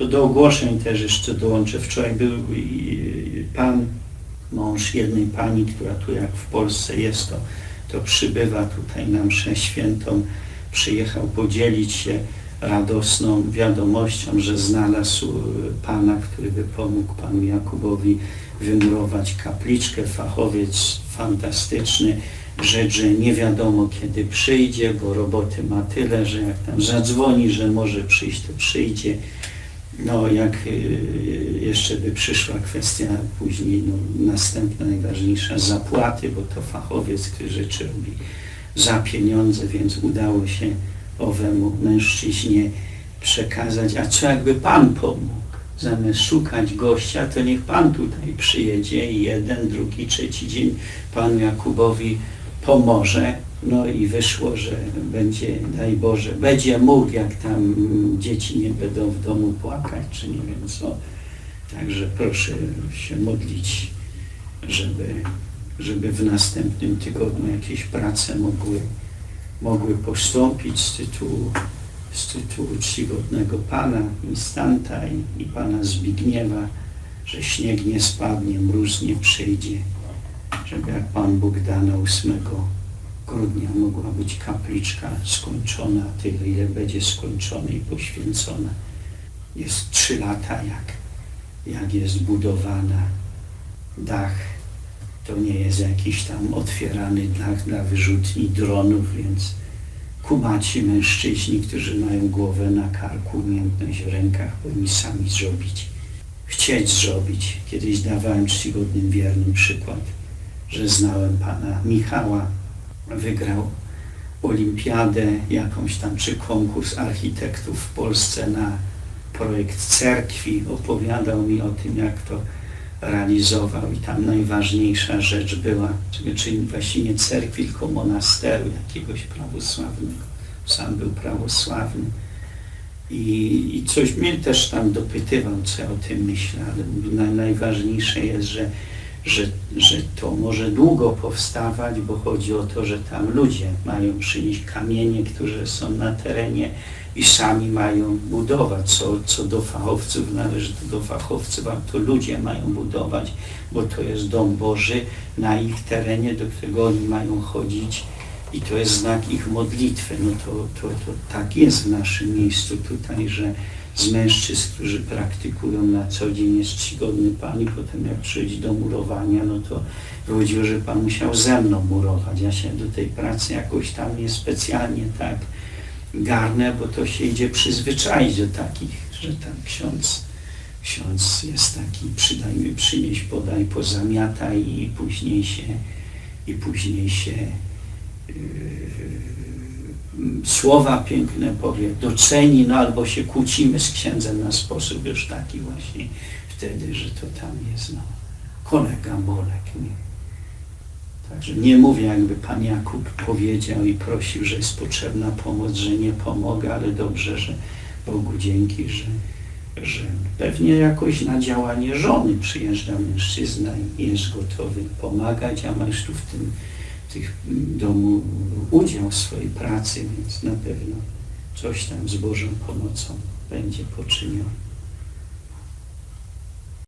To do ogłoszeń też jeszcze dołączę. Wczoraj był pan, mąż jednej pani, która tu jak w Polsce jest, to, to przybywa tutaj na mszę świętą. Przyjechał podzielić się radosną wiadomością, że znalazł e, pana, który by pomógł panu Jakubowi wymurować kapliczkę. Fachowiec fantastyczny. Rzecz, że nie wiadomo kiedy przyjdzie, bo roboty ma tyle, że jak tam zadzwoni, że może przyjść, to przyjdzie. No, jak y, jeszcze by przyszła kwestia później, no, następna, najważniejsza, zapłaty, bo to fachowiec, który rzeczy robi za pieniądze, więc udało się owemu mężczyźnie przekazać, a co jakby Pan pomógł? Zamiast szukać gościa, to niech Pan tutaj przyjedzie i jeden, drugi, trzeci dzień Panu Jakubowi pomoże. No i wyszło, że będzie, daj Boże, będzie mógł, jak tam dzieci nie będą w domu płakać, czy nie wiem co. Także proszę się modlić, żeby, żeby w następnym tygodniu jakieś prace mogły, mogły postąpić z tytułu, z tytułu czcigodnego Pana Instant'a i, i Pana Zbigniewa, że śnieg nie spadnie, mróz nie przyjdzie, żeby jak Pan Bóg da na 8 grudnia mogła być kapliczka skończona, tyle ile będzie skończona i poświęcona. Jest trzy lata jak, jak jest budowana. Dach to nie jest jakiś tam otwierany dach dla wyrzutni dronów, więc kumaci mężczyźni, którzy mają głowę na karku, umiejętność w rękach, powinni sami zrobić. Chcieć zrobić. Kiedyś dawałem czcigodnym wiernym przykład, że znałem pana Michała, wygrał olimpiadę jakąś tam, czy konkurs architektów w Polsce na projekt cerkwi. Opowiadał mi o tym, jak to realizował i tam najważniejsza rzecz była, czyli- właśnie nie cerkwi, tylko monasteru jakiegoś prawosławnego. Sam był prawosławny. I, I coś mnie też tam dopytywał, co ja o tym myślę, ale najważniejsze jest, że, że, że to może długo powstawać, bo chodzi o to, że tam ludzie mają przynieść kamienie, które są na terenie i sami mają budować. Co, co do fachowców należy do fachowców, a to ludzie mają budować, bo to jest dom Boży na ich terenie, do którego oni mają chodzić i to jest znak ich modlitwy. No to, to, to tak jest w naszym miejscu tutaj, że z mężczyzn, którzy praktykują na co dzień jest czcigodny Pan i potem jak przyjdzie do murowania, no to chodziło, że Pan musiał ze mną murować. Ja się do tej pracy jakoś tam nie specjalnie tak garnę, bo to się idzie przyzwyczaić do takich, że tam ksiądz, ksiądz jest taki, przydaj mi, przynieś, podaj, pozamiataj i później się, i później się yy, słowa piękne powie, doceni, no albo się kłócimy z księdzem na sposób już taki właśnie wtedy, że to tam jest, no, kolega Bolek, nie? Także nie mówię, jakby Pan Jakub powiedział i prosił, że jest potrzebna pomoc, że nie pomogę, ale dobrze, że Bogu dzięki, że, że pewnie jakoś na działanie żony przyjeżdża mężczyzna i jest gotowy pomagać, a tu w tym tych domu udział w swojej pracy, więc na pewno coś tam z Bożą pomocą będzie poczynione.